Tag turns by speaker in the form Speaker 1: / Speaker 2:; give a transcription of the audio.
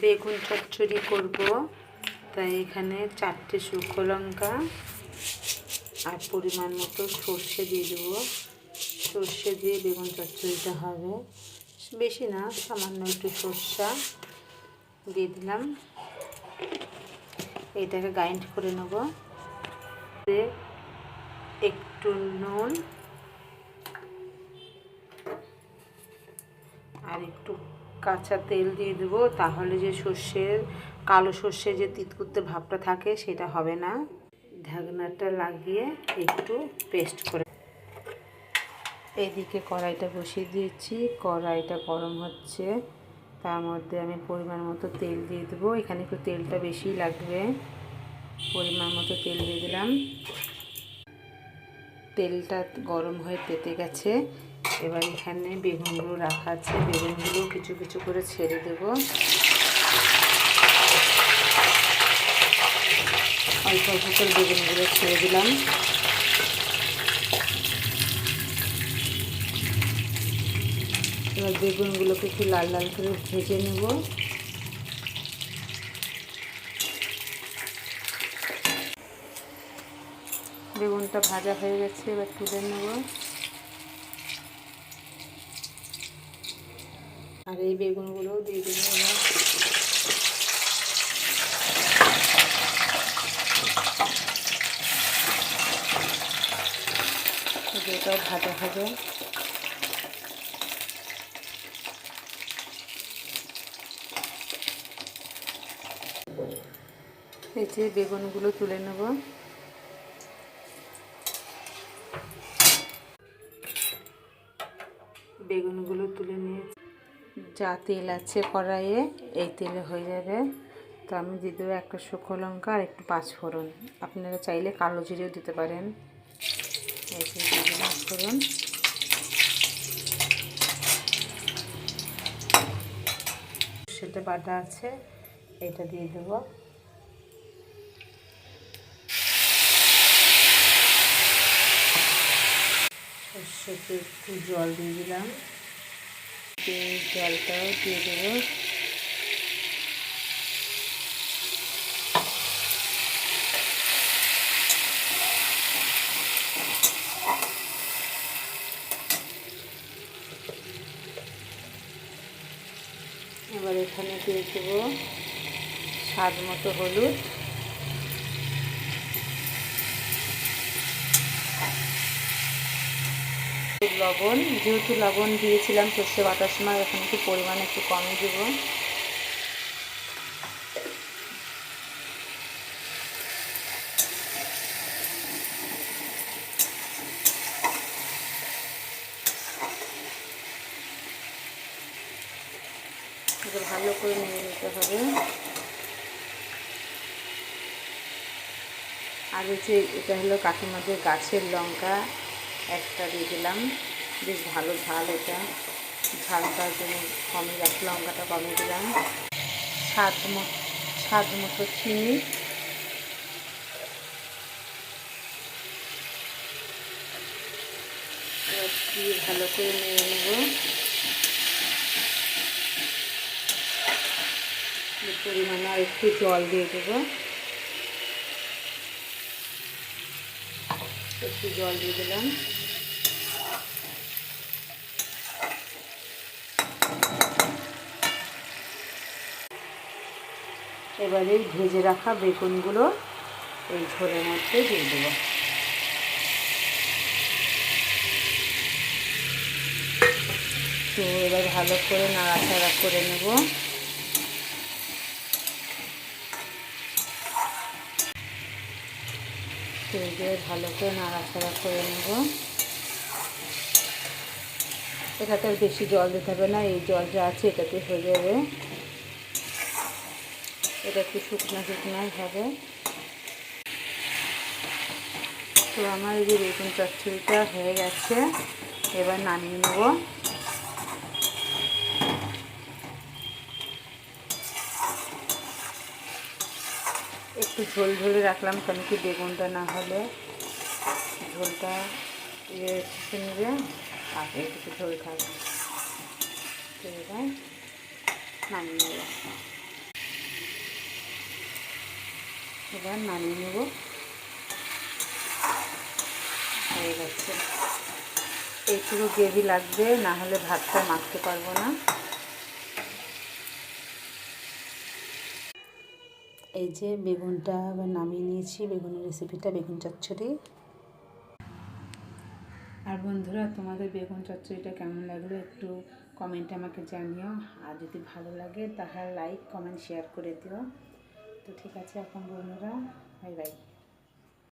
Speaker 1: বেগুন চচ্চড়ি করব। তাই এখানে চারটে শুকনো লঙ্কা আর পরিমাণ মতো সর্ষে দিয়ে দেবো। সর্ষে দিয়ে বেগুন চচ্চড়িটা হবে। বেশি না, সামান্য একটু সর্ষা দিয়ে দিলাম। এটাকে গ্রাইন্ড করে নেব। একটু নুন আর একটু কাঁচা তেল দিয়ে দেবো, তাহলে যে সর্ষের, কালো সর্ষে যে তিতকুতে ভাবটা থাকে, সেটা হবে না। ঢাকনাটা লাগিয়ে একটু পেস্ট করে এদিকে কড়াইটা বসিয়ে দিয়েছি। কড়াইটা গরম হচ্ছে, তার মধ্যে আমি পরিমাণ মতো তেল দিয়ে দেবো। এখানে একটু তেলটা বেশি লাগবে। পরিমাণ মতো তেল দিয়ে দিলাম। তেলটা গরম হয়ে পেতে গেছে। এবার এখানে বেগুনগুলো রাখা আছে। বেগুনগুলো কিছু কিছু করে ছেড়ে দেব। অল্প অল্প করে বেগুনগুলো ছেড়ে দিলাম। এবার বেগুনগুলোকে একটু লাল লাল করে ভেজে নেব। বেগুনটা ভাজা হয়ে গেছে, এবার তুলে নেব। আর এই বেগুনগুলোও দিয়ে দেবো এবার। এটাও ভাজা হবে। এই যে বেগুনগুলো তুলে নেব। বেগুনগুলো তুলে নিয়ে যা তেল আছে কড়াইয়ে, এই তেলে হয়ে যাবে। তো আমি দিয়ে দেবো একটা শুকনো লঙ্কা আর একটু পাঁচফোড়ন। আপনারা চাইলে কালো জিরেও দিতে পারেন। এই যে দিয়ে দিলাম ফোড়ন সেটা বাটা আছে, এটা দিয়ে দেবো। সর্ষেতে একটু জল দিয়ে দিলাম। এই জলটাও দিয়ে দেবো। এবার এখানে দিয়ে দেবো স্বাদ মতো হলুদ। লবণ, যেহেতু লবণ দিয়েছিলাম সর্ষে বাটার সময়, এখন একটু পরিমাণ একটু কমে দেবো। ভালো করে নিয়ে নিতে হবে। আর হচ্ছে এটা হলো কাকিমাদের গাছের লঙ্কা। একটা দিয়ে দিলাম। বেশ ভালো ঝাল এটা। ঝালটার জন্য কমে গেছে লঙ্কাটা কমে দিলাম। স্বাদ মতো স্বাদ মতো চিনি। ভালো করে নিয়ে নেব। পরিমাণে আর একটু জল দিয়ে দেবো। একটু জল দিয়ে দিলাম। এবারে ভেজে রাখা বেগুনগুলো এই ঝোলের মধ্যে দিয়ে দেবো। তো এবার ভালো করে নাড়াচাড়া করে নেব। দিয়ে ভালো করে নাড়াচাড়া করে নেব। এটাতে বেশি জল দিতে হবে না, এই জল যা আছে এটাতে হয়ে যাবে। এটা একটু শুকনো শুকনোই হবে। তো আমার এই যে বেগুন চচ্চড়িটা হয়ে গেছে, এবার নামিয়ে নেব। একটু ঝোল ঝোলে রাখলাম কেন কি বেগুনটা না হলে ঝোলটা ইয়ে শুষে নেবে আর একটু ঝোল খাবে তো এবার নামিয়ে নেব। এবার নামিয়ে নেব। হয়ে গেছে। এইটুকু গ্রেভি লাগবে, না হলে ভাতটা মাখতে পারব না। এই যে বেগুনটা আবার নামিয়ে নিয়েছি, বেগুনের রেসিপিটা বেগুন চচ্চড়ি। আর বন্ধুরা, তোমাদের বেগুন চচ্চড়িটা কেমন লাগল একটু কমেন্টে আমাকে জানিও। আর যদি ভালো লাগে, তাহলে লাইক কমেন্ট শেয়ার করে দিও। তো ঠিক আছে এখন বন্ধুরা বাই বাই